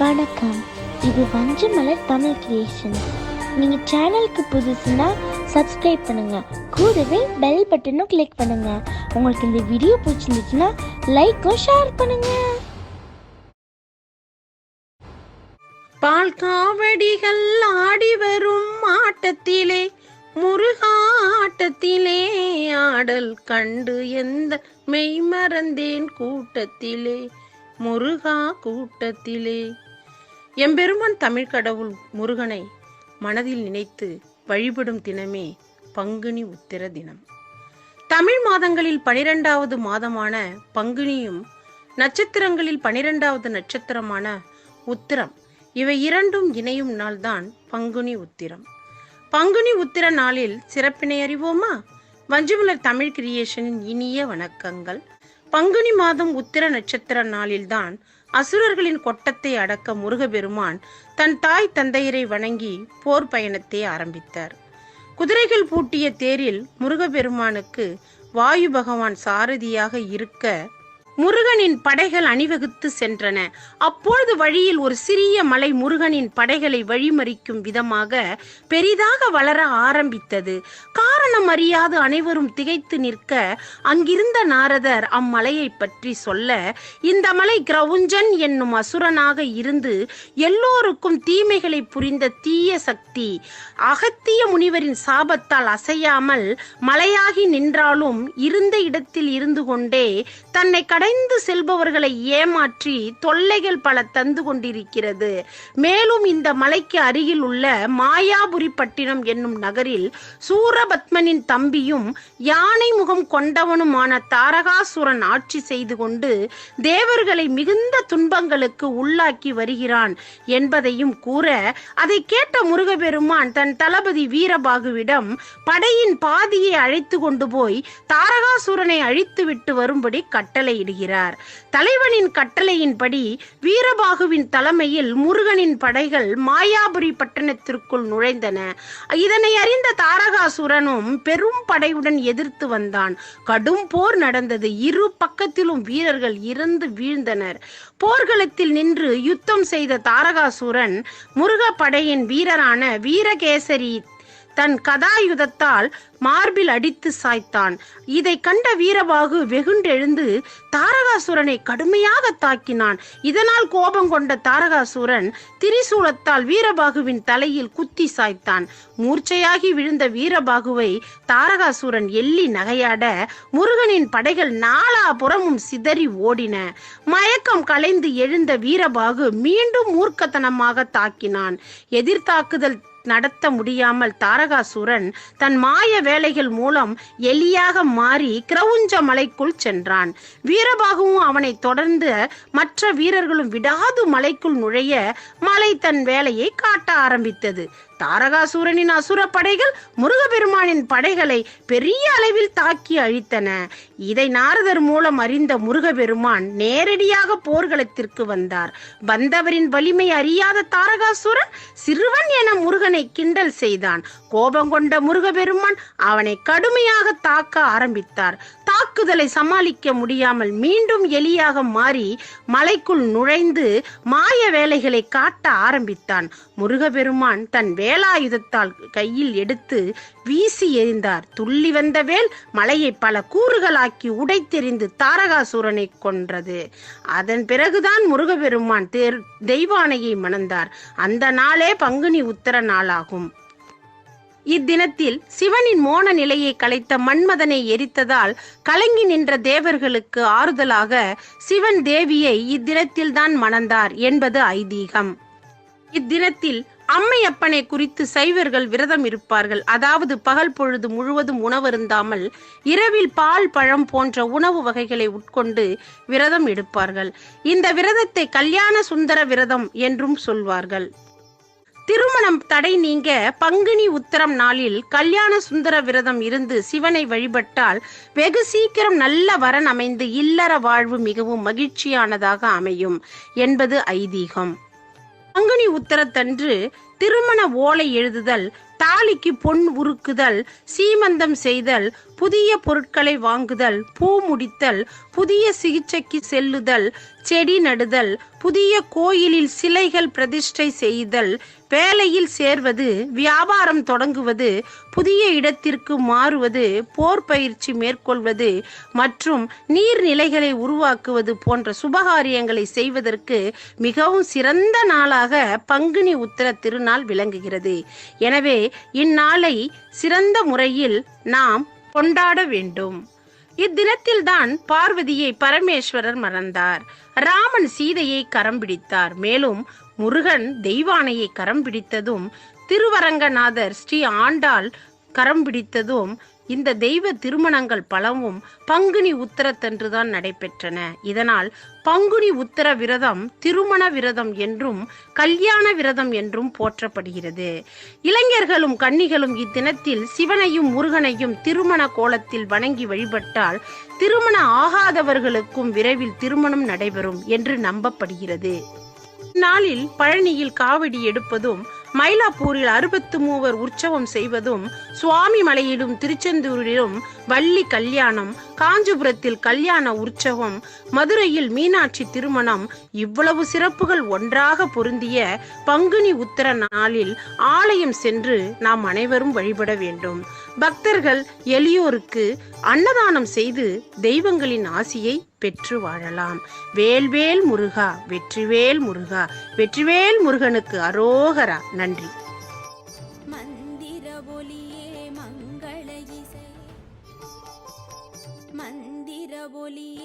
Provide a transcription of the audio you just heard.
வணக்கம். இது வஞ்சமலர் தமிழ் கிரியேஷன் நீங்கள் சேனலுக்கு புதுசுன்னா சப்ஸ்கிரைப் பண்ணுங்கள் கூடவே பெல் பட்டனும் கிளிக் பண்ணுங்கள் உங்களுக்கு இந்த வீடியோ பிடிச்சிருந்துச்சுன்னா லைக்கும் ஷேர் பண்ணுங்கள் பால் காவடிகள் ஆடி வரும் ஆட்டத்திலே முருகா ஆட்டத்திலே ஆடல் கண்டு எந்த மெய் மறந்தேன் கூட்டத்திலே முருகா கூட்டத்திலே. எம்பெருமான் தமிழ் கடவுள் முருகனை மனதில் நினைத்து வழிபடும் தினமே பங்குனி உத்திர தினம். தமிழ் மாதங்களில் பனிரெண்டாவது மாதமான பங்குனியும் நட்சத்திரங்களில் பனிரெண்டாவது நட்சத்திரமான உத்திரம். இவை இரண்டும் இணையும் நாள்தான் பங்குனி உத்திரம். பங்குனி உத்திர நாளில் சிறப்பினை அறிவோமா? வஞ்சிமலர் தமிழ் கிரியேஷனின் இனிய வணக்கங்கள். பங்குனி மாதம் உத்திர நட்சத்திர நாளில்தான் அசுரர்களின் கொட்டத்தை அடக்க முருகபெருமான் தன் தாய் தந்தையரை வணங்கி போர் பயணத்தை ஆரம்பித்தார். குதிரைகள் பூட்டிய தேரில் முருகபெருமானுக்கு வாயு பகவான் சாரதியாக இருக்க முருகனின் படைகள் அணிவகுத்து சென்றன. அப்பொழுது வழியில் ஒரு சிறிய மலை முருகனின் படைகளை வழிமறிக்கும் விதமாக பெரிதாக வளர ஆரம்பித்தது. காரணம் அறியாது அனைவரும் திகைத்து நிற்க அங்கிருந்த நாரதர் அம்மலையை பற்றி சொல்ல இந்த மலை கிரவுஞ்சன் என்னும் அசுரனாக இருந்து எல்லோருக்கும் தீமைகளை புரிந்த தீய சக்தி அகத்திய முனிவரின் சாபத்தால் அசையாமல் மலையாகி நின்றாலும் இருந்த இடத்தில் இருந்து கொண்டே தன்னை கடைந்து செல்பவர்களை ஏமாற்றி தொல்லைகள் பல தந்து கொண்டிருக்கிறது. மேலும் இந்த மலைக்கு அருகில் உள்ள மாயாபுரி பட்டினம் என்னும் நகரில் சூரபத்மனின் தம்பியும் யானை முகம் கொண்டவனுமான தாரகாசுரன் ஆட்சி செய்து கொண்டு தேவர்களை மிகுந்த துன்பங்களுக்கு உள்ளாக்கி வருகிறான் என்பதையும் கூற அதை கேட்ட முருகபெருமான் தன் தளபதி வீரபாகுவிடம் படையின் பாதியை அழைத்து கொண்டு போய் தாரகாசுரனை அழித்துவிட்டு வரும்படி கட்டளையிடுகிறார். தலைவனின் கட்டளையின்படி வீரபாகுவின் தலைமையில் முருகனின் படைகள் மாயாபுரி பட்டணத்திற்குள் நுழைந்தன. இதனை அறிந்த தாரகாசுரனும் பெரும் படையுடன் எதிர்த்து வந்தான். கடும் போர் நடந்தது. இரு பக்கத்திலும் வீரர்கள் இறந்து வீழ்ந்தனர். போர்க்களத்தில் நின்று யுத்தம் செய்த தாரகாசுரன் முருக படையின் வீரரான வீரகேசரி தன் கதாயுதத்தால் மார்பில் அடித்து சாய்த்தான். இதை கண்ட வீரபாகு வெகுண்டெழுந்து தாரகாசுரனை கடுமையாக தாக்கினான். இதனால் கோபம் கொண்ட தாரகாசுரன் திரிசூலத்தால் வீரபாகுவின் தலையில் குத்தி சாய்த்தான். மூர்ச்சையாகி விழுந்த வீரபாகுவை தாரகாசுரன் எள்ளி நகையாட முருகனின் படைகள் நாலா புறமும் சிதறி ஓடின. மயக்கம் கலைந்து எழுந்த வீரபாகு மீண்டும் மூர்க்கத்தனமாக தாக்கினான். எதிர்த்தாக்குதல் நடத்த முடியாமல் தாரகாசுரன் தன் மாய வேலைகள் மூலம் எலியாக மாறி கிரவுஞ்ச மலைக்குள் சென்றான். வீரபாகுவும் அவனை தொடர்ந்து மற்ற வீரர்களும் விடாது மலைக்குள் நுழைய மலை தன் வேலையை காட்ட ஆரம்பித்தது. தாரகாசூரனின் அசுர படைகள் முருகபெருமானின் படைகளை பெரிய அளவில் தாக்கி அழித்தன. இதை நாரதர் மூலம் அறிந்த முருகபெருமான் நேரடியாக போர்க்களத்திற்கு வந்தார். வந்தவரின் வலிமை அறியாத தாரகாசுரன் சிறுவன் என முருகனை கிண்டல் செய்தான். கோபம் கொண்ட முருகபெருமான் அவனை கடுமையாக தாக்க ஆரம்பித்தார். தாக்குதலை சமாளிக்க முடியாமல் மீண்டும் எலியாக மாறி மலைக்குள் நுழைந்து மாய வேலைகளை காட்ட ஆரம்பித்தான். முருகபெருமான் தன் வேலாயுதத்தால் கையில் எடுத்து வீசி எறிந்தார். துள்ளி வந்த வேல் மலையை பல கூறுகளாக்கி உடைத்தெறிந்து தாரகாசுரனை கொன்றது. அதன் பிறகுதான் முருகபெருமான் தேர் தெய்வானையை மணந்தார். அந்த நாளே பங்குனி உத்தர நாளாகும். இத்தினத்தில் சிவனின் மோன நிலையை கலைத்த மன்மதனை எரித்ததால் கலங்கி நின்ற தேவர்களுக்கு ஆறுதலாக சிவன் தேவியை இத்தினத்தில் தான் மணந்தார் என்பது ஐதீகம். இத்தினத்தில் அம்மையப்பனை குறித்து சைவர்கள் விரதம் இருப்பார்கள். அதாவது பகல் பொழுது முழுவதும் உணவருந்தாமல் இரவில் பால் பழம் போன்ற உணவு வகைகளை உட்கொண்டு விரதம் எடுப்பார்கள். இந்த விரதத்தை கல்யாண சுந்தர விரதம் என்றும் சொல்வார்கள். திருமணம் தடை நீங்க பங்குனி உத்தரம் நாளில் கல்யாண சுந்தர விரதம் இருந்து சிவனை வழிபட்டால் வெகு சீக்கிரம் நல்ல வரன் அமைந்து இல்லற வாழ்வு மிகவும் மகிழ்ச்சியானதாக அமையும் என்பது ஐதீகம். பங்குனி உத்தரத்தன்று திருமண ஓலை எழுதுதல் தாலிக்கு பொன் உருக்குதல் சீமந்தம் செய்தல் புதிய பொருட்களை வாங்குதல் பூ முடித்தல் புதிய சிகிச்சைக்கு செல்லுதல் செடி நடுதல் புதிய கோயிலில் சிலைகள் பிரதிஷ்டை செய்தல் வேலையில் சேர்வது வியாபாரம் தொடங்குவது புதிய இடத்திற்கு மாறுவது போர் பயிற்சி மேற்கொள்வது மற்றும் நீர்நிலைகளை உருவாக்குவது போன்ற சுபகாரியங்களை செய்வதற்கு மிகவும் சிறந்த நாளாக பங்குனி உத்தர திருநாள் விளங்குகிறது. எனவே இந்நாளை சிறந்த முறையில் நாம் கொண்டாட வேண்டும். இத்தினத்தில்தான் பார்வதியை பரமேஸ்வரர் மறந்தார். ராமன் சீதையை கரம் பிடித்தார். மேலும் முருகன் தெய்வானையை கரம் பிடித்ததும் திருவரங்கநாதர் ஸ்ரீ ஆண்டாள் கரம் பிடித்ததும் இந்த தெய்வ திருமணங்கள் பலவும் பங்குனி உத்தரத்தன்றுதான் நடைபெற்றன. இதனால் பங்குனி உத்தர விரதம் திருமண விரதம் என்றும் கல்யாண விரதம் என்றும் போற்றப்படுகிறது. இளைஞர்களும் கன்னிகளும் இத்தினத்தில் சிவனையும் முருகனையும் திருமண கோலத்தில் வணங்கி வழிபட்டால் திருமண ஆகாதவர்களுக்கும் விரைவில் திருமணம் நடைபெறும் என்று நம்பப்படுகிறது. நாளில் பழனியில் காவடி எடுப்பதும் மயிலாப்பூரில் அறுபத்து மூவர் உற்சவம் செய்வதும் சுவாமி மலையிலும் திருச்செந்தூரிலும் வள்ளி கல்யாணம் காஞ்சிபுரத்தில் கல்யாண உற்சவம் மதுரையில் மீனாட்சி திருமணம் இவ்வளவு சிறப்புகள் ஒன்றாக பொருந்திய பங்குனி உத்தர நாளில் ஆலயம் சென்று நாம் அனைவரும் வழிபட வேண்டும். பக்தர்கள் எளியோருக்கு அன்னதானம் செய்து தெய்வங்களின் ஆசியை பெற்று வாழலாம். வேல்வேல் முருகா வெற்றிவேல் முருகா வெற்றிவேல் முருகனுக்கு அரோகரா. நன்றி. மந்திர ஒலியே மங்கள இசை. மந்திர ஒலியே